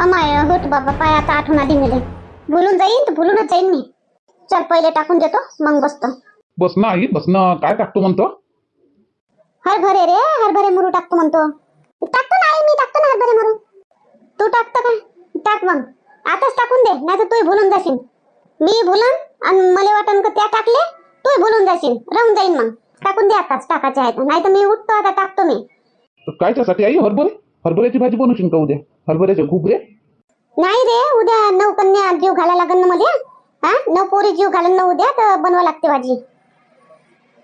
अमाय होत बाबा पाय आता आठवण आली मिळे भुलून जाईन तर भुलूनच जाईन मी. चल पहिले टाकून देतो मग बसतो. बस ना आई बस ना. काय टाकतो म्हणतो? हरभरे रे हरभरे मुरू टाकतो म्हणतो. टाकतो ना आई मी टाकतो ना हरभरे मुरू. तू टाकतो का? टाक मग. आताच टाकून दे नाही तर तूही भुलून जाशील. मी भुलन आणि मला वाटन का त्या टाकले तूही भुलून जाशील. राहून जाईन मग. टाकून दे आताच टाकायचे आहेत. नाही तर मी उठतो आता टाकतो मी. तर कायच्यासाठी आई हरभरे? हरभऱ्याची भाजी बनवशील का उद्या? हरभऱ्याचे घुगरे नाही रे उद्या नऊ कन्या जीव घालायला लागेल ना मध्ये हा? नऊ पोरी जीव घालेल ना उद्या तर बनवा लागते भाजी.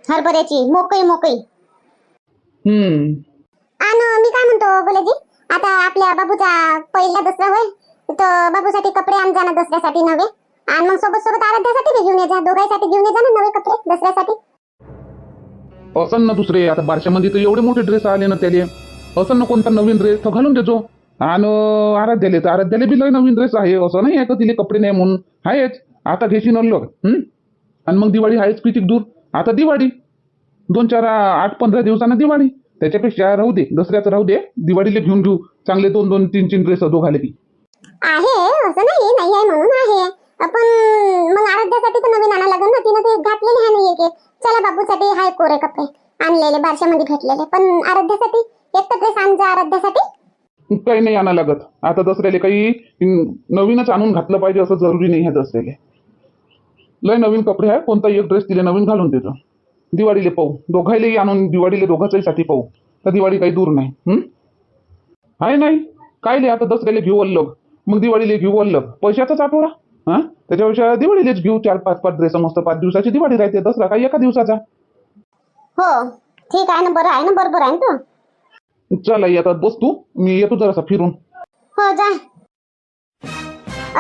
हरभऱ्याची मोकळी मोकळी. हम्म. आणि मी काय म्हणतो बोलाजी आता आपल्या बाबूचा पहिला दसरा होय तर बाबूसाठी कपडे आण जा ना दसऱ्यासाठी नवे. आणि मग सोबत सोबत आराध्यासाठी बी घेऊन ये जा दोघांसाठी घेऊन ये जा ना नवे कपडे दसऱ्यासाठी. असं ना दुसरे आता बारशामध्ये तर एवढे मोठे ड्रेस आले ना त्याले. असं ना कोणता नवीन ड्रेस तर घालून देतो आणि आराध्याले तर आराध्याले बी लय नवीन ड्रेस आहे. असं नाही आहे का तिले कपडे नाही म्हणून? आहेच. आता घेशील अल्लो हम्म? आणि मग दिवाळी आहेच किती दूर. आता दिवाळी. दोन चार आठ पंधरा दिवसांना दिवाळी. त्याच्यापेक्षा राहू दे. दसऱ्याचं राहू दे. दिवाळीला घेऊन घेऊ. चांगले दोन दोन तीन तीन ड्रेस दोघाले की आहे. असं नाही नाही आहे म्हणून आहे. पण मग आराध्यासाठी तर नवीन आणा लागेल ना. तिनं ते घातलेले आहे नाही एक चला बाबूसाठी हाय कोरे कपडे. आणलेले बारशामध्ये भेटलेले पण आराध्यासाठी? एक तर ड्रेस आणजा आराध्यासाठी. काही नाही आणा लागत. आता दसऱ्याला काही नवीनच आणून घातलं पाहिजे असं जरुरी नाही आहे दसऱ्याला. लय नवीन कपडे आहे कोणता एक ड्रेस तिला नवीन घालून देतो. दिवाळीला पाहू. दोघायलाही आणून दिवाळीला दोघांच्याही साठी पाहू. तर दिवाळी काही दूर नाही. हम्म? आहे नाही. काय लिहा आता दसऱ्याला घेऊ अल्लग मग दिवाळीला घेऊ अल्लग पैशाचाच आठवडा. हा? त्याच्यापेक्षा दिवाळीलाच घेऊ चार पाच पाच ड्रेस मस्त पाच दिवसाची दिवाळी राहते. दसरा काय एका दिवसाचा. हो. ठीक आहे ना बरं आहे ना बरोबर आहे ना चल आई आता बस तू. मी येतो जरासा फिरून. हो जा.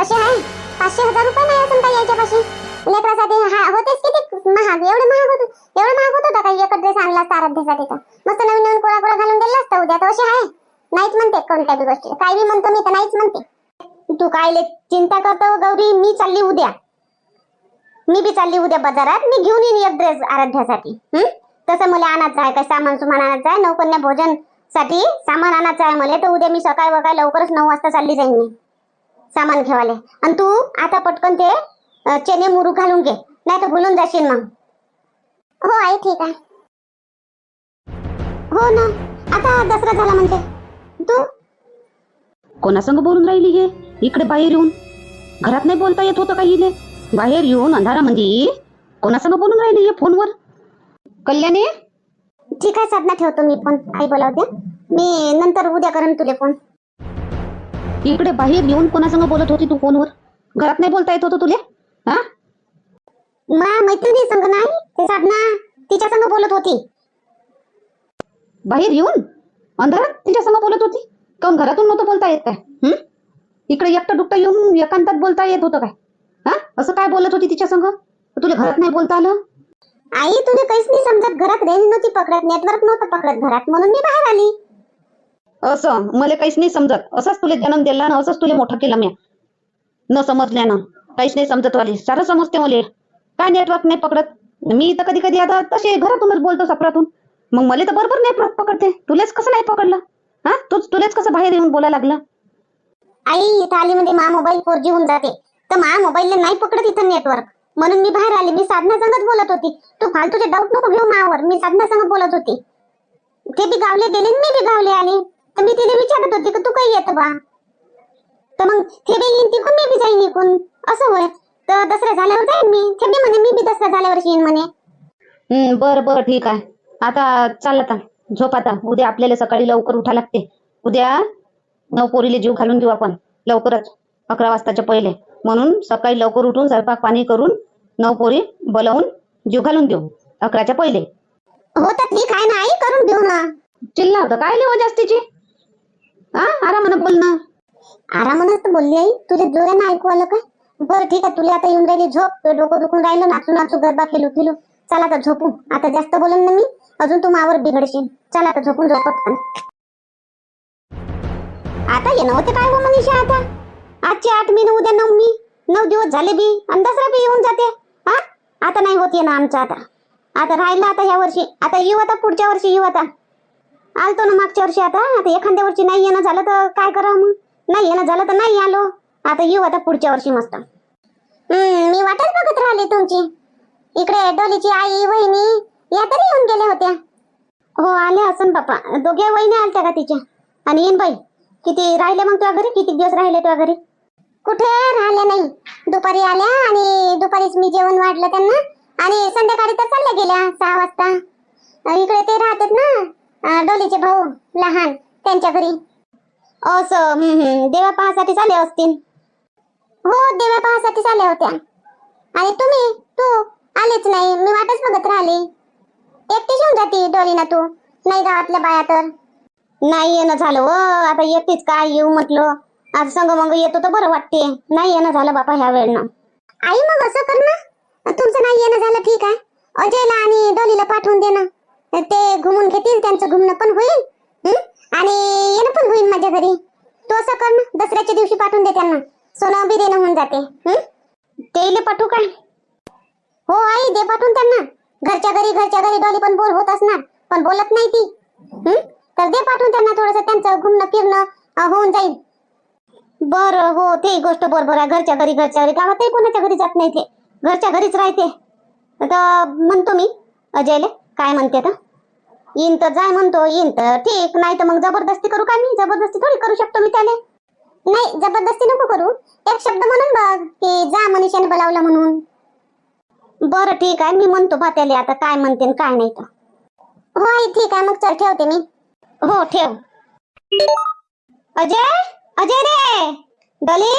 असे आहे पाचशे हजार रुपये नाही असून काही याच्यापाशी. लेकरासाठी हा होतेच किती महाग? एवढे महाग होत एवढं महाग होत होता काही एकच ड्रेस आणला असता आराध्यासाठी तर मस्त नवीन नवीन कोळा कोळा घालून दिला असता उद्या. तर असे आहे नाहीच म्हणते कोणत्या बी गोष्टी. काय बी म्हणतो मी तर नाहीच म्हणते. तू काय ले चिंता करतो गौरी? मी चालली उद्या. मी बी चालली उद्या बाजारात. मी घेऊन येईन एक ड्रेस आराध्यासाठी हम्म तसं मला आणायचं आहे काही सामान सुमान आणायचं आहे नौकन्या भोजन साठी सामान आणायचं आहे मला. तर उद्या मी सकाळी वकाळ लवकरच नऊ वाजता चालली जाईन मी. सामान घेवाले आणि तू आता पटकन ते अ, मुरू घालून घे. नाही तर भुलून जाशील मग. हो आई ठीक आहे. हो ना. आता दसरा झाला म्हणते. तू? कोणासंग बोलून राहिली हे? इकडे बाहेर येऊन. घरात नाही बोलता येत होतं काही बाहेर येऊन अंधारामध्ये कोणासंग बोलून राहिली हे फोनवर? कल्याणी? ठीक आहे साधना ठेवतो मी पण आई बोलावते मी नंतर उद्या करेन तुले फोन इकडे बाहेर येऊन कोणासंग बोलत होती तू फोनवर? घरात नाही बोलता येत होतं तुले? हा? मा मैत्रिणी संग नाही ते साधना तिच्या संग बोलत होती. बाहेर येऊन? अंधारात तिच्यासंग बोलत होती? काऊन घरातून नव्हतं बोलता येत काय? हं? इकडे एकटं दुकटं येऊन एकांतात बोलता येत होतं काय? हा? असं काय बोलत होती तिच्या संग? तुला घरात नाही बोलता आलं? आई तुला काहीच नाही समजत. घरात रेंज नव्हती पकडत नेटवर्क नव्हतं पकडत घरात. म्हणून मी बाहेर आली. असं? मला काहीच नाही समजत. असंच तुला जन्म दिला ना असंच तुला मोठं केलं मी. न समजल्यानं काहीच नाही समजत वाले सारं समजते मला. काय नेटवर्क नाही पकडत? मी तर कधी कधी आता तसे घरातूनच बोलतो सपरातून. मग मला तर बरोबर नेटवर्क पकडते. तुलाच कसं नाही पकडलं? हा? तूच तुलाच कसं बाहेर येऊन बोलायला लागलं? आई इथं आली म्हणजे मा मोबाईल फोर जी होऊन जाते. तर मा मोबाईल नाही पकडत इथं नेटवर्क म्हणून मी बाहेर आले. मी साधना संगत बोलत होती. तू फालतूचे डाऊट नको घेऊ मावर. मी साधना संगत बोलत होती. ते बी गावले गेले मी बी गावले आले. तर मी तिने विचारत होती की तू काही येतं बा? तर मग ते बी येईन तिकून मी बी जाईन इकून. असं होय. तर दसरा झाल्यावर जाईन मी. ते बी म्हणे मी बी दसरा झाल्यावर येईन म्हणे. हम्म बर ठीक आहे. आता चाल आता. झोप आता. उद्या आपल्याला सकाळी लवकर उठा लागते. उद्या नऊ पोरीले जीव घालून घेऊ आपण. लवकरच. अकरा वाजताच्या पहिले. म्हणून सकाळी लवकर उठून स्वयंपाक पाणी करून नऊ पोरी बोलावून जीव घालून देऊ. अकराच्या पहिले. हो तर ठीक आहे ना आई करून घेऊ ना. चिल्ला होतं. काय लेवा जास्तीची? हा आरामानं बोल ना. आरामानच तर बोलली आई. तुझ्या जोरानं ऐकू आलं का? बरं ठीक आहे. तुला आता येऊन राहिली झोप. तुझं डोकं दुखून राहिलं नाचू नाचू गरबा खेळू खेळू चला आता झोपू. आता जास्त बोलन ना मी. अजून तू मावर बिघडशील. चला आता झोपून झोपत आता ये नव्हते काय हो मनीषा आता? आजची आठ मी उद्या नऊ मी. नऊ दिवस झाले बी. आणि दसरा बी येऊन जाते. आता नाही होत ना आमचं आता. आता राहिलं आता ह्या वर्षी. आता येऊ आता पुढच्या वर्षी येऊ आता. आलतो ना मागच्या वर्षी आता. आता एखाद्या वर्षी नाही येणं झालं तर काय करावं मग? नाही येणं झालं तर नाही आलो. आता येऊ आता पुढच्या वर्षी मस्त. हम्म मी वाटच बघत राहिली तुमची. इकडे डोलीची आई वहिनी या तरी येऊन गेल्या होत्या. हो आले असन बापा दोघे वहिनी आलत्या का तिच्या? आणि येईन बाई? किती राहिले मग तुझ्या घरी? किती दिवस राहिले तुझ्या घरी? कुठे राहिल्या नाही. दुपारी आल्या आणि दुपारीच मी जेवण वाढलं त्यांना. आणि संध्याकाळी तर चालल्या गेल्या सहा वाजता. इकडे ते राहतात ना डोलीचे भाऊ लहान त्यांच्या घरी. असं देवा पाहासाठी चाले असतील. हो देवा पाहासाठी आल्या होत्या. आणि तुम्ही तू आलीच नाही. मी वाटच बघत राहिली. एकटीच येऊन जाती डोलीना तू. नाही गावातल्या बाया तर. नाही येणं झालं आता एकटीच काय येऊ म्हटलं. आज संग मग येतो तर बरं वाटते. नाही येणं झालं बापा ह्या वेळनं आई मग असं कर ना. तुमचं नाही येणं झालं ठीक आहे. अजयला आणि डोलीला पाठवून दे ना. ते घुमून घेतील त्यांचं घुमणं पण होईल. आणि येणं पण होईल माझ्या घरी. तू असं कर ना. दसऱ्याच्या दिवशी पाठवून दे त्यांना. सोनं बी देणं होऊन जाते. तेले पाठवू काय? हो आई दे पाठवून त्यांना. घरच्या घरी घरच्या घरी डॉली पण बोल होत असणार. पण बोलत नाही ती. तर दे पाठवून त्यांना थोडस. त्यांचं घुमणं फिरणं होऊन जाईल. बर हो ते गोष्ट बरोबर आहे. घरच्या घरी घरच्या घरी. गावातही कोणाच्या घरी जात नाही ते. घरच्या घरीच राहते. तर म्हणतो मी अजयले काय म्हणते तर येईन तर जाय म्हणतो येईन तर ठीक. नाही तर मग जबरदस्ती करू का मी? जबरदस्ती थोडी करू शकतो मी त्याने नाही जबरदस्ती नको करू. एक शब्द म्हणून बघ की जा मनीषाने बोलावलं म्हणून. बरं ठीक आहे. मी म्हणतो बा त्याला आता काय म्हणते काय नाही तर. हो आई ठीक आहे. मग चल ठेवते मी. हो ठेव. अजय? अजय रे! डोली?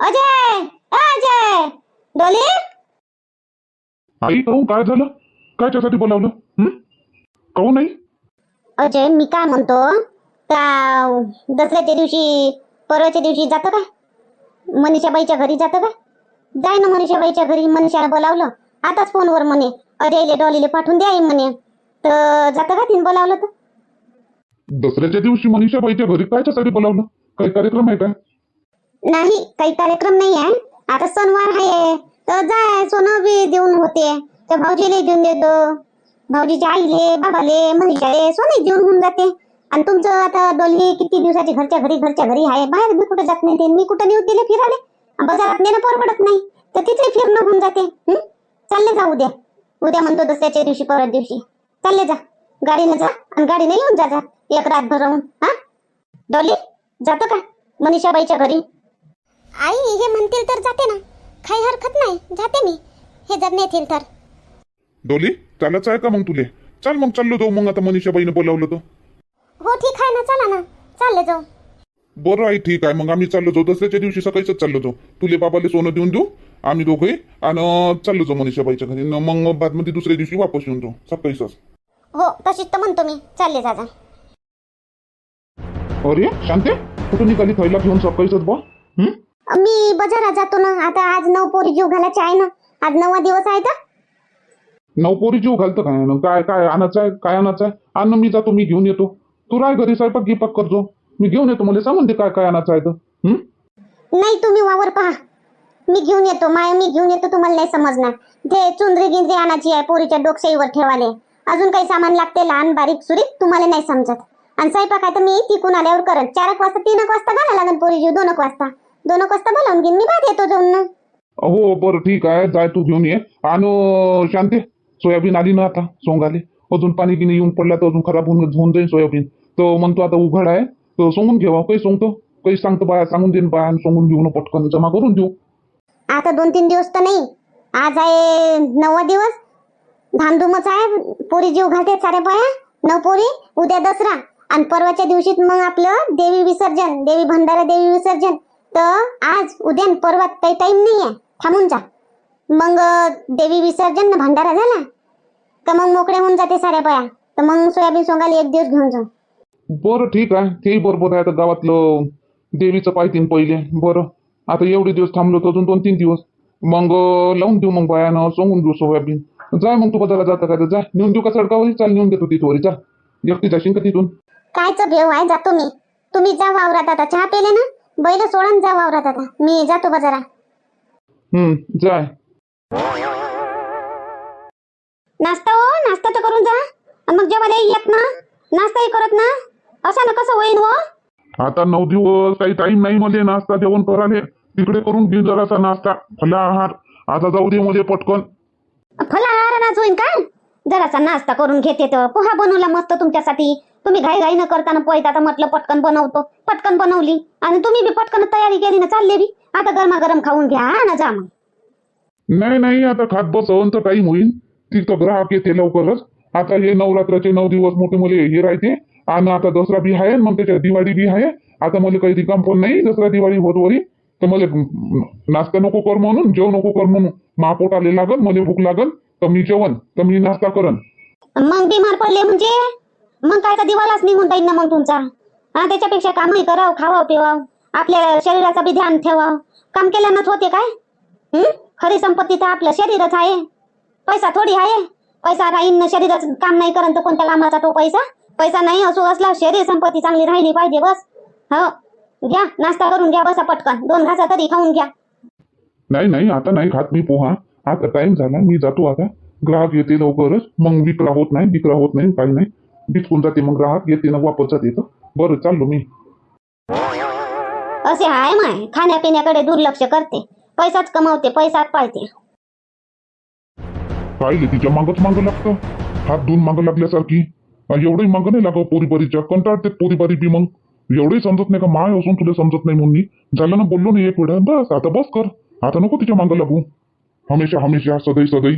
अजय! अजय! डोली? आई कहून काय झालं? कायच्यासाठी बोलावलं? हं? कहू नाही अजय मी काय म्हणतो? त्या दसऱ्याच्या दिवशी परवाच्या दिवशी जातं का मनीषाबाईच्या घरी जातं का जाय ना मनीषाबाईच्या घरी मनीषाला बोलावलं. आताच फोनवर म्हणे अजयले डॉलीले पाठवून द्या आई म्हणे. तर जातं का तिने बोलावलं तर? दसऱ्याच्या दिवशी मनीषाबाईच्या घरी कायच्यासाठी बोलावलं? काही कार्यक्रम आहे काय? नाही काही कार्यक्रम नाही आहे आता सणवार आहे. तर जाय सोनं बी देऊन होते. तर भाऊजीले देऊन देतो. भाऊजीच्या आईले बाबाले मनीषाले सोने देऊन होऊन जाते. आणि तुमचं आता डोली किती दिवसाची घरच्या घरी घरच्या घरी आहे? बाहेर मी कुठे जात नाही मी कुठं नेऊ दिले फिराले बाजारात नेणं परवडत नाही. तर तिथे फिरणं होऊन जाते. चालले जा उद्या. उद्या म्हणतो दसऱ्याच्या दिवशी परत दिवशी. चालले जा. गाडीने जा आणि गाडीने येऊन जा जा. एक रातभर राहून हा? डोली जातो का? मनीषाबाईच्या घरी. आई हे म्हणतील तर जाते ना. काही हरकत नाही जाते मी. हे जर नेतील तर. डोली चालच आहे का मग तुले? चाल मग चाललो जाऊ मग आता मनीषाबाईने बोलावलं तर. हो ठीक आहे ना चला ना. चालले जाऊ. बरं आई ठीक आहे. मग आम्ही चाललो जाऊ. दसऱ्याच्या दिवशी सकाळीच चाललो जाऊ. तुले बाबाले सोनं देऊन देऊ आम्ही दोघे आणि चाललो जाऊ मनीषाबाईच्या घरी. न मग बादमध्ये दुसऱ्या दिवशी वापस येऊन जाऊ. सकाळीच हो तशीच तर म्हणतो मी. चालले जा जा. अरे शांते कुठून निघाली थैला घेऊन सकाळीच बा? मी बाजारात जातो ना. आता आज नऊ पोरी जीव घालायचे आहे ना. आज नववा दिवस आहे तर. नवपोरी जीव घालतं काय? न काय काय आणायचं आहे? काय आणायचं आहे? आण ना, मी जातो मी घेऊन येतो. तू राय घरी स्वयंपाक गिपाक करतो. मी घेऊन येतो मला सांगून दे काय काय आणायचं आहे तर. हं? नाही तुम्ही वावर पहा. मी घेऊन येतो. माय मी घेऊन येतो तुम्हाला नाही समजणार. ते चुंदरी गिंदरी आणायची आहे पोरीच्या डोकशाईवर ठेवाले अजून काही सामान लागते लहान बारीक सुरीक तुम्हाला नाही समजत. आणि स्वयंपाक आहे तर मी तिकून आल्यावर करत. चार एक वाजता तीन एक वाजता घाला लागेल पोरी जीव दोन एक वाजता. दोन एक वाजता बोलावून घेईन मी भात येतो जाऊन हो बरं ठीक आहे. जाय तू घेऊन ये. आणि शांते सोयाबीन आली ना आता सोंगाले? अजून पाणी गिनी येऊन पडला तर अजून खराब होऊन होऊन जाईल सोयाबीन. तो म्हणतो आता उघड आहे. तर सोंगून घेवा काही सोंगतो? काही सांगतो बाया सांगून देईन बाया आणि सोंगून घेऊन पटकन जमा करून देऊ. आता दोन तीन दिवस तर नाही. आज आहे नववा दिवस. धामधूमच आहे. पोरी जीव घालते साऱ्या बाया. नऊ पोरी उद्या दसरा. आणि परवाच्या दिवशी मग आपलं देवी विसर्जन देवी भंडारा देवी विसर्जन. तर आज उद्या परवा काही टाइम नाही आहे थांबून जा. मग देवी विसर्जन न भंडारा झाला? का मग मोकळ्या होऊन जाते साऱ्या बाया तर मग सोयाबीन सोंगाला एक दिवस घेऊन जाऊ. बरं ठीक आहे. तेही बरोबर आहे आता गावातलं देवीचं पाहिजे पहिले. बरं. आता एवढे दिवस थांबलो तर अजून दोन तीन दिवस. मग लावून देऊ मग बायानं सोंगून देऊ सोयाबीन. जाय मग तू बदला जाता का जा. नेऊन देऊ का सडकावरी? चाल नेऊन देतो तिथवरी चाल एकटी जाशील का तिथून? कायचं भेव आहे? जातो मी. तुम्ही जा वावरात आता. चहा पेले ना? बैल सोडून जा वावरात आता. मी जातो बाजारात. हम्म जाय नाश्ता हो नाश्ता तर करून जा. आणि मग जेवायला येत ना? नाश्ताही करत ना? असं ना कसं होईन हो? आता नऊ दिवस काही टाइम नाही मध्ये नाश्ता जेवण कराले तिकडे करून घे जरासा नाश्ता. फलाहार आता जाऊ दे मध्ये पटकन. फलाहारच होईन का? जरासा नाश्ता करून घेते तर. पोहा बनवला मस्त तुमच्यासाठी. तुम्ही घाई घाई न करताना पोहता तर म्हटलं पटकन बनवतो. पटकन बनवली. आणि तुम्ही बी पटकन तयारी केली ना चालले बी. आता गरमागरम खाऊन घ्या ना जा मग नाही नाही आता खात बसवून तर टाइम होईल तिथं ग्राहक येते लवकरच. आता हे नवरात्राचे नऊ दिवस मोठे मुले हे राहते. आणि आता दसरा बी आहे मग त्याच्यात दिवाळी बी आहे. आता मला काही रिकाम पण नाही दसरा दिवाळी होत वरी तर मला नाश्ता नको कर म्हणून जेव नको कर म्हणून. महापोट आले लागल मला भूक लागल तर मी जेवण तर मी नाश्ता करन. मग बिमार पडले म्हणजे? मग काय का दिवालाच निघून जाईल ना मग तुमचा? हा त्याच्यापेक्षा कामही करावं खावावं पिवावं. आपल्या शरीराचं बी ध्यान ठेवावं. काम केल्यानंच होते काय? हम्म खरी संपत्ती तर आपलं शरीरच आहे. पैसा थोडी आहे. पैसा राहीन शरीराच काम नाही करत तर कोणत्या कामाचा तो पैसा? पैसा नाही असो असला शरीर संपत्ती चांगली राहिली पाहिजे बस. हो. घ्या नाश्ता करून घ्या बसा पटकन. दोन घासा तरी खाऊन घ्या. नाही नाही आता नाही खात मी पोहा. आता टाइम झाला मी जातो आता. ग्राहक येते लवकरच. मग विक्रा होत नाही विक्रा होत नाही काही नाही. बिचकून जाते मग ग्राहक येते ना वापस जाते तर. बरं चाललो मी. असे आहे माय. खाण्यापिण्याकडे दुर्लक्ष करते. पैसाच कमावते पैसाच पाळते. पाहिले तिच्या मागच मागं लागतं? हात धुवून मागं लागल्यासारखी. एवढंही मागं नाही लागत पोरीपारीच्या. कंटाळते पोरीपारी बी मग. एवढंही समजत नाही का माय असून तुला समजत नाही म्हणून झालं ना बोललो नाही एक वेळा. बस आता बस कर. आता नको तिच्या मागं लागू. हमेशा हमेशा सदै सदै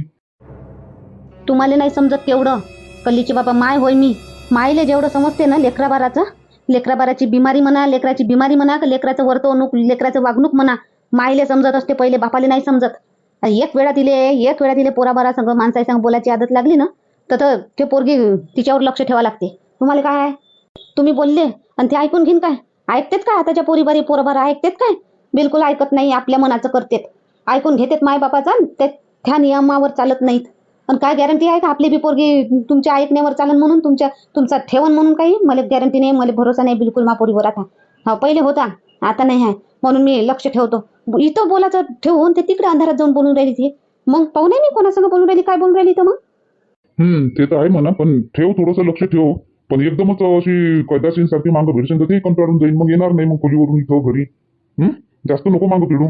तुम्हाला नाही समजत तेवढं कल्लीची बाबा माय होय मी. मायले जेवढं समजते ना लेकराबाराचं लेकराबाराची बिमारी म्हणा लेकराची बिमारी म्हणा का लेकराचं वर्तवणूक लेकराचं वागणूक म्हणा मायले समजत असते पहिले बापाले नाही समजत. एक वेळा तिले एक वेळा तिले पोराबारा संग माणसाई संग बोलायची आदत लागली ना तर ते पोरगी तिच्यावर लक्ष ठेवा लागते. तुम्हाला काय आहे? तुम्ही बोलले आणि ते ऐकून घेईन काय? ऐकतेत काय आताच्या पोरीबारी पोराबारा ऐकतेत काय? बिलकुल ऐकत नाही आपल्या मनाचं करतेत. ऐकून घेतेत मायबापाचा आणि ते त्या नियमावर चालत नाहीत. आणि काय गॅरंटी आहे का आपली बी पोरगी तुमच्या ऐकण्यावर चालन म्हणून तुमच्या तुमचा ठेवण म्हणून काही? मला गॅरंटी नाही मला भरोसा नाही बिलकुल मा पोरीवर आता. हा पहिले होता आता नाही आहे. म्हणून मी लक्ष ठेवतो. इथं बोलायचं ठेवून ते तिकडे अंधारात जाऊन बोलून राहिली ती. मग पाहू नाही मी कोणासंग बोलून राहिली काय बोलून राहिली तर मग? हम्म ते तर आहे म्हणा पण ठेव थोडंसं लक्ष ठेव. पण एकदमच अशी कैदासीन सारखी मागं भिडशील तर ते कंटाळून जाईल मग येणार नाही मग खोलीवरून इथं घरी. हम्म जास्त नको मागं भिडू.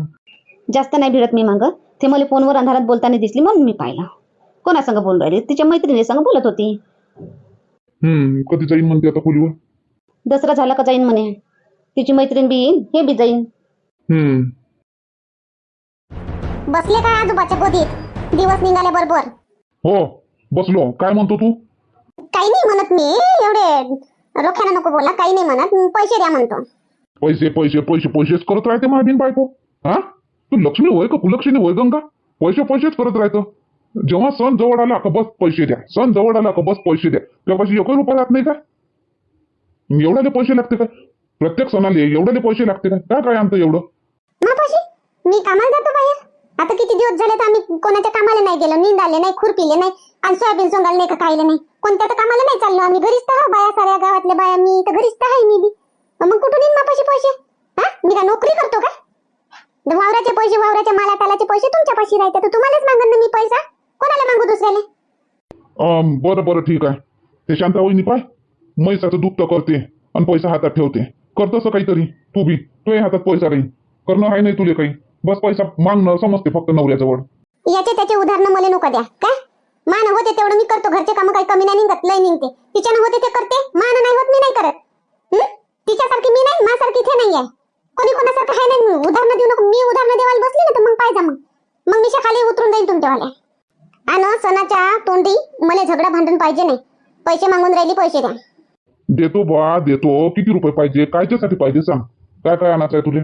जास्त नाही भिडत मी मागं. ते मला फोनवर अंधारात बोलताना दिसली म्हणून मी पाहिलं. कोणासंग बोलून राहिली? तिच्या मैत्रिणी संग बोलत होती. हम्म कधी जाईन म्हणते आता खोलीवर? दसरा झाला का जाईन म्हणे. तिची मैत्रीण बी येईन हे बी जाईन. हम्म. बसले काय आजोबाच्या गोदीत? दिवस निघाले बरोबर. हो बसलो. काय म्हणतो तू? काही नाही म्हणत मी. एवढे रोख्यानं नको बोला काही नाही म्हणत. पैसे द्या म्हणतो. पैसे पैसे पैसे पैसेच करत राहते माझी बायको. हा? तू लक्ष्मी होय का कुलक्ष्मी होय गंगा? पैसे पैसेच करत राहतं. जेव्हा सण जवळ आला का बस पैसे द्या. सण जवळ आला का बस पैसे द्या. तेव्हापाशी एकही रुपया राहत नाही का? एवढ्याले पैसे लागते का? प्रत्येक सणाले एवढ्याले पैसे लागते का? काय काय आमचं एवढं? मापाशी मी कामाला जातो बाहेर. आता किती दिवस झाले तर आम्ही कोणाच्या कामाला नाही गेलो नींद आले नाही खुरपिले नाही आणि सोयाबीन सोंगाल नाही का खायला नाही. कोणत्या तर कामाला नाही चाललो आम्ही. घरीच तर बाया साऱ्या गावातल्या बाया. मी तर घरीच तर आहे मी बी. मग कुठून येईन मापाशी पैसे? हा? मी काय नोकरी करतो का? वावराचे पैसे वावराच्या माला तालाचे पैसे तुमच्यापाशी राहते तर तुम्हालाच मागन मी पैसा? कोणाला मागू दुसऱ्याला? अं, बरं बरं ठीक आहे. ते शांता वहिनी पाय. म्हैसाचं दूध तर करते आणि पैसा हातात ठेवते. कर तसं काहीतरी. तू बी. तुझ्या हातात पैसा राहील करणं आहे नाही तुले काही. बस पैसा मागणं समजते फक्त नवऱ्याजवळ. याचे त्याचे उदाहरणं मला नको द्या. काय मान होते तेवढं मी करतो. घरचे काम काही कमी नाही निघत लय निघते. तिच्यानं होते ते करते. मान नाही होत मी नाही करत. हं? तिच्यासारखी मी नाही मासारखी इथे नाही आहे. कोणी कोणासारखं आहे नाही उदाहरणं देऊ नको. मी उदाहरणं देवायला बसली ना तर मग पाहिजे मग. मग मी खाली उतरून जाईल तुमच्यावाल्या. आणि सणाच्या तोंडी मला झगडा भांडण पाहिजे नाही. पैसे मागून राहिली पैसे द्या. देतो बा देतो. किती रुपये पाहिजे? कायच्यासाठी पाहिजे सांग. काय काय आणायचं आहे तुले?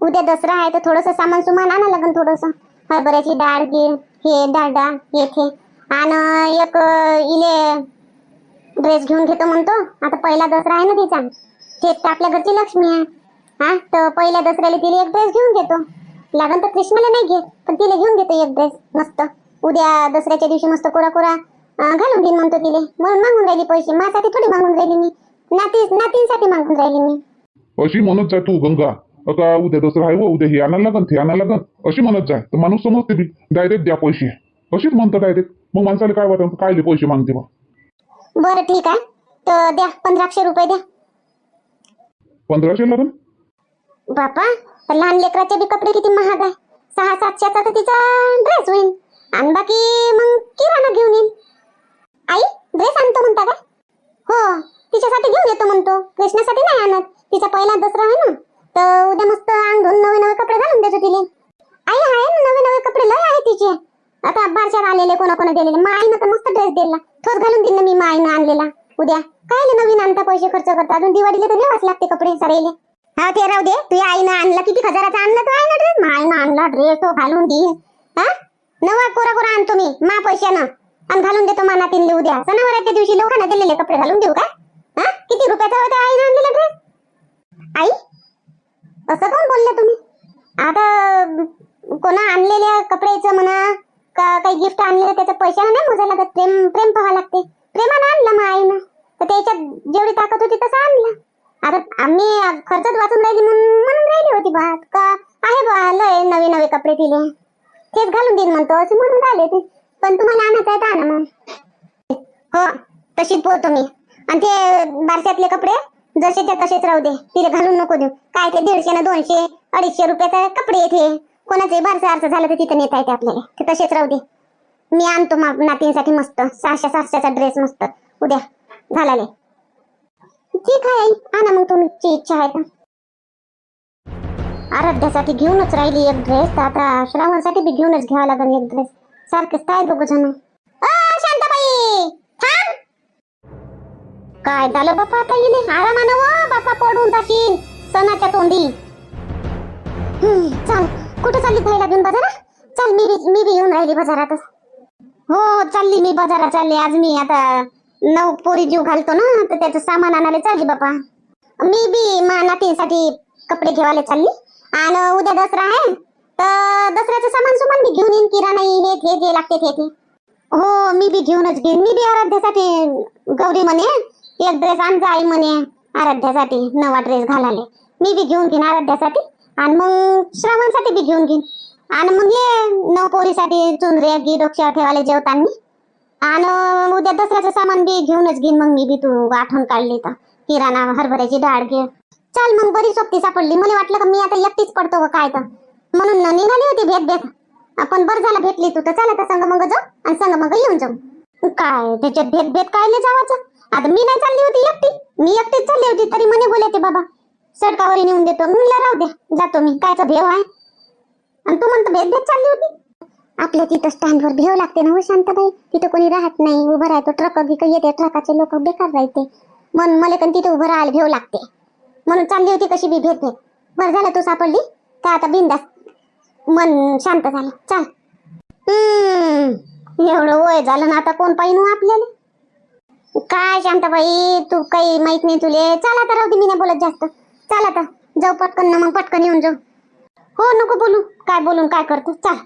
उद्या दसरा आहे तर थोडंसं सामान सुमान आणा लागेल थोडंसं. हरभऱ्याची डाळ गिळ हे डाळ येथे आणि एक अं, इले ड्रेस घेऊन घेतो म्हणतो. आता पहिला दसरा आहे ना तिचा. हे तर आपल्या घरची लक्ष्मी आहे. हा तर पहिल्या दसऱ्याला तिला एक ड्रेस घेऊन घेतो. लागन तर कृष्णाला नाही घेत पण तिला घेऊन घेतो एक ड्रेस मस्त. उद्या दसऱ्याच्या दिवशी मस्त कोरा कोरा घालून देईन म्हणतो तिले. म्हणून मागून राहिली पैसे. माझ्यासाठी थोडी मागून राहिली मी. नाती नातींसाठी मागून राहिली मी. अशी म्हणत जाय तू गंगा. आता उद्या दसरा आहे व उद्या हे आणायला लागन ते आणायला लागन. अशी म्हणत जाय तर माणूस समजते बी. डायरेक्ट द्या पैसे. अशीच म्हणतं डायरेक्ट मग माणसाला काय वाटतं काय पैसे मागते बा? बरं ठीक आहे. तर द्या पंधराशे रुपये द्या. पंधराशे लागन? बापा लहान लेकराचे बी कपडे किती महाग आहे. सहा सातशेचा तर तिचा ड्रेस होईल आणि बाकी मग किराणा घेऊन येईन. आई ड्रेस आणतो म्हणता का? हो तिच्यासाठी घेऊन येतो म्हणतो. कृष्णासाठी नाही आणत. तिचा पहिला दसरा आहे ना तर उद्या मस्त अंग धुवून नवे नवे कपडे घालून देतो तिने. आई आहे ना नवे नवे कपडे लय आहे तिचे. आता बारशात आलेले कोणा कोणा दिलेले माईनं तर मस्त ड्रेस दिला थोस घालून दिलं मी माईनं आणलेला. उद्या. काय नवीन आणता पैसे खर्च करता? अजून दिवाळीला तर घ्यावाच लागते कपडे सरेले हा ते राहू दे. तुझ्या आईनं आणला किती हजाराचा आणला तो आहे ना ड्रेस माईनं आणला ड्रेस तो घालून दे. हा? नवा कोरा कोरा आणतो मी मा पैशानं. आणि घालून देतो मा नातीनले उद्या. सणावाराच्या दिवशी लोकांना दिलेले कपडे घालून देऊ का? हा? किती रुपयाचा होता आईनं आणलेला ड्रेस आई? असं कोण बोलले तुम्ही? आता कोणा आणलेल्या कपड्याचं म्हणा का काही गिफ्ट आणलेलं त्याच्या पैशानं नाही मोजायला लागत? प्रेम प्रेम पाहावं लागते. प्रेमानं आणलं मग आईनं. तर त्याच्यात जेवढी ताकद होती तसं आणलं. आता आम्ही खर्चात वाचून राहिली म्हणून म्हणून राहिली होती बात का? आहे बा लय नवे नवे कपडे दिले. तेच घालून देईन म्हणतो असं म्हणून राहिले ते. पण तुम्हाला आणायचं आहे तर आणा मग. हो तशीच बोलतो मी. आणि ते बारशातले कपडे जसे ते तसेच राहू दे. तिला घालून नको देऊ. काय ते दीडशे ना दोनशे अडीचशे रुपयाचा कपडे येते कोणाचे बारसा आरसं झालं तर तिथं नेता येते आपल्याला. ते तसेच राहू दे. मी आणतो नातींसाठी मस्त. सहाशे सातशेचा ड्रेस मस्त. उद्या घालाले ठीक आहे आणा मग तुमची इच्छा आहे का आराध्यासाठी घेऊनच राहिली एक ड्रेस तर आता श्रावणसाठी बी घेऊनच घ्यावा लागेल एक ड्रेस सारखेच काय बघू जण. शांताबाई! थांब! काय झालं बापा आता येणे आरामानं व बापा पडून जाशील. सणाच्या तोंडी. चल. कुठं चालली पहिला घेऊन बाजारात? चल मी बी मी बी येऊन राहिली बाजारातच हो हो, चालली मी बाजारात चालली. आज मी आता नऊ पोरी जीव घालतो ना तर त्याचं सामान आणायला चालली बापा. मी बी मा नातीसाठी कपडे घेवायला चालली. आणि उद्या दसरा आहे तर दसऱ्याचं सामान सुमान बी घेऊन येईन किराणा हे ते जे लागते ते ते. हो मी बी घेऊनच घेईन. मी बी आराध्यासाठी गौरी म्हणे एक ड्रेस आणजा आई म्हणे आराध्यासाठी नवा ड्रेस घालाले मी बी घेऊन घेईन आराध्यासाठी आणि मग श्रावणसाठी बी घेऊन घेईन. आणि मग ये नऊ पोरीसाठी चुंदरे गी डोक्यावर ठेवायला जेवताना. आणि उद्या दसऱ्याचं सामान बी घेऊनच घेईन. मग मी बी तू आठवण काढली तर. किराणा हरभऱ्याची डाळ घे. चल मग बरी सोबती सापडली. मला वाटलं का मी आता एकटीच पडतो का काय तर. म्हणून न निघाली होती भेट भेट आपण बरं झालं भेटली तू तर चल आता संग मग जाऊ आणि संग मग येऊन जाऊ. काय त्याच्यात भेट भेट काय नाही जावाचं? आता मी नाही चालली होती एकटी. मी एकटीच चालली होती तरी म्हणे बोलते बाबा सडकावर नेऊन देतो. म्हणलं राहू दे जातो मी. कायचा भेव आहे. आणि तू म्हणतो भेट भेट चालली होती. आपल्या तिथं स्टँडवर भेव लागते ना हो शांताबाई. तिथं कोणी राहत नाही. उभं राहतो ट्रक गिक येते ट्रकाचे लोक बेकार राहते. मन मला पण तिथे उभं राहायला भेव लागते. म्हणून चालली होती कशी बी भेट भेट बरं झालं तू सापडली. का आता बिंदास. मन शांत झालं. चाल. हम्म. एवढं वय झालं ना आता कोण पाहिजे आपल्याला? काय शांताबाई तू काही माहीत नाही तुले. चला तर राहू मी नाही बोलत जास्त. चला आता. जाऊ पटकन ना मग पटकन येऊन जाऊ. हो नको बोलू. काय बोलून काय करतो चाल.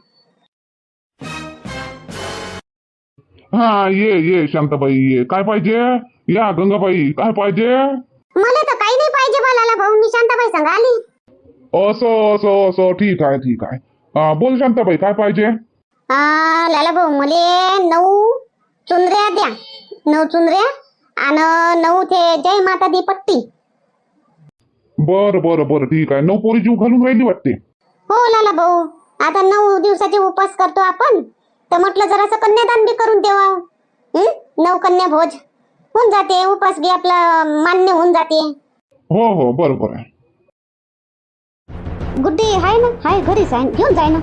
हा ये ये शांताबाई ये. काय पाहिजे? या गंगाबाई काय पाहिजे मला तर काही नाही पाहिजे बालाला भाऊ मी शांताबाई संग आली? असं असं असं ठीक आहे ठीक आहे. हा, बोल शांताबाई काय पाहिजे? आ, लाला भाऊ मले नऊ चुंदऱ्या द्या. नऊ चुंदऱ्या आणि नऊ ते जय माता दी पट्टी. बरं बरं बरं ठीक आहे. नऊ पोरी जीव घालून राहिली वाटते? हो लाला भाऊ. आता नऊ दिवसाचे उपास करतो आपण. तर म्हटलं जरासं कन्यादान बी करून देवा. हं? नऊ कन्या भोज. होऊन जाते उपास बी आपला मान्य होऊन जाते. हो हो बरं बरं गुड्डी आहे ना? हाय घरीच आहे. घेऊन जाय ना.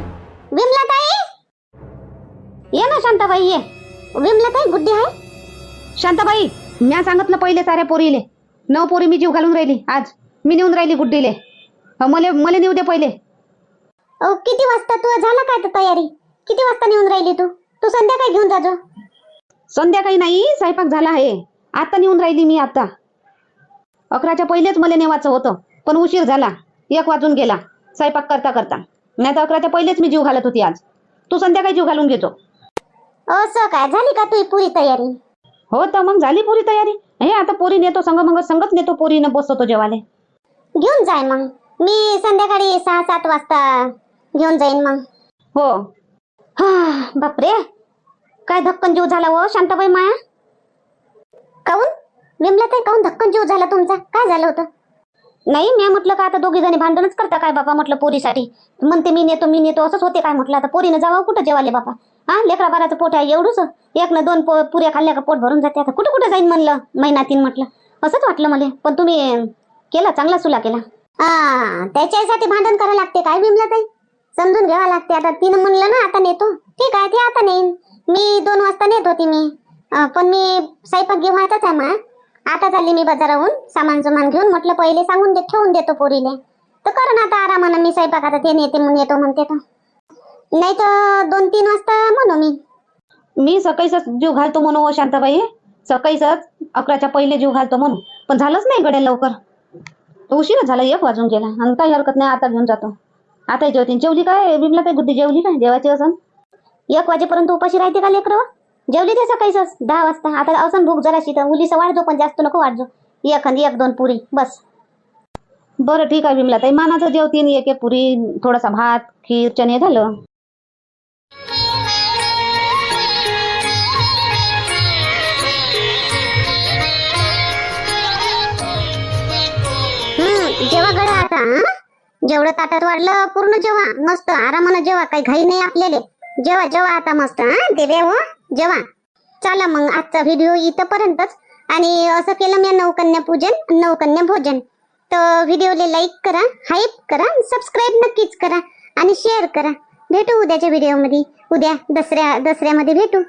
विमला ताई ये ना शांताबाई ये. विमला ताई गुड्डी आहे शांताबाई म्या सांगितलं पहिले साऱ्या पोरीले. नऊ पोरी मी जीव घालून राहिली आज. मी नेऊन राहिली गुड्डीले. हो, मले मले नेऊ दे पहिले. अहो किती वाजता तू झाला काय तर तयारी? किती वाजता नेऊन राहिली तू? तू संध्याकाळी घेऊन जाजो संध्याकाळी नाही स्वयंपाक झाला आहे. आता नेऊन राहिली मी आता. अकराच्या पहिलेच मला नेवायचं होतं. पण उशीर झाला. एक वाजून गेला. स्वयंपाक करता करता. नाही तर अकराच्या पहिलेच मी जीव घालत होती आज. तू संध्याकाळी जीव घालून घेतो. असं काय? झाली का तुझी पुरी तयारी? हो तर मग झाली पुरी तयारी. हे आता पोरी नेतो संग मग संगत नेतो पोरीनं बसवतो जेवाले घेऊन जाय मग. मी संध्याकाळी सहा सात वाजता घेऊन जाईन मग. हो. हा बापरे. काय धक्कन जीव झाला हो शांताबाई माया? काऊन? विमला ताई काऊन धक्कन जीव झाला तुमचा? काय झालं होतं? नाही मी म्हटलं का आता दोघी जणी भांडणच करता काय बाबा म्हटलं पोरीसाठी? म्हणते मी नेतो मी नेतो असंच होते काय म्हटलं? आता पोरीनं जावं कुठं जेवाले बाबा हा लेकरा बाराचं पोट आहे एवढंच. एक ना दोन पो- पुऱ्या खाल्ल्या का पोट भरून जाते. आता कुठं कुठं जाईन म्हणलं? महिनातीन म्हटलं. असंच वाटलं मला. पण तुम्ही केला चांगला सुला केला. हा त्याच्यासाठी भांडण करावं लागते काय बिमला ताई? समजून घ्यावं लागते. आता तिनं म्हणलं ना आता नेतो. ठीक आहे ते आता नेईन. मी दोन वाजता नेत होती मी. पण मी स्वयंपाक घेऊन आहे मा आता चालली मी बाजाराहून सामान सुमान घेऊन म्हटलं पहिले सांगून दे ठेवून देतो पोरीले. तर कर ना आता आरामानं मी स्वयंपाक आता ते नेते म्हणून येतो म्हणते तर नाही तर दोन तीन वाजता म्हणू मी. मी सकाळीच जीव घालतो म्हणून शांताबाई. सकाळीच अकराच्या पहिले जीव घालतो म्हणून पण झालंच नाही गड्या लवकर. उशीर झाला एक वाजून गेला. आणि काही हरकत नाही आता घेऊन जातो. आता जेवतीन. जेवली काय? बिमला काय गुड्डी जेवली काय? जेवायची असं एक वाजेपर्यंत उपाशी राहते का लेकरं? जेवली ते सकाळीच दहा वाजता. आता असं भूक जराशी तर मुलीचं वाढजो पण जास्त नको वाढजो. एक आणि एक दोन पुरी बस. बरं ठीक आहे बिमला ताई. मानाचं जेवतीन एक एक पुरी थोडासा भात खीर चणे झालं. जेव्हा गडा आता हं? जेवढं ताटात वाढलं पूर्ण जेव्हा मस्त आरामानं जेव्हा काही घाई नाही आपल्याला. जेव्हा जेव्हा आता मस्त हा? देवे हो? जेव्हा? चला मग आजचा व्हिडिओ इथंपर्यंतच. आणि असं केलं मी नवकन्या पूजन नवकन्या भोजन. तर व्हिडिओला लाईक करा हाईप करा सबस्क्राईब नक्कीच करा. आणि शेअर करा. भेटू उद्याच्या व्हिडिओमध्ये उद्या दसऱ्या दसऱ्यामध्ये भेटू.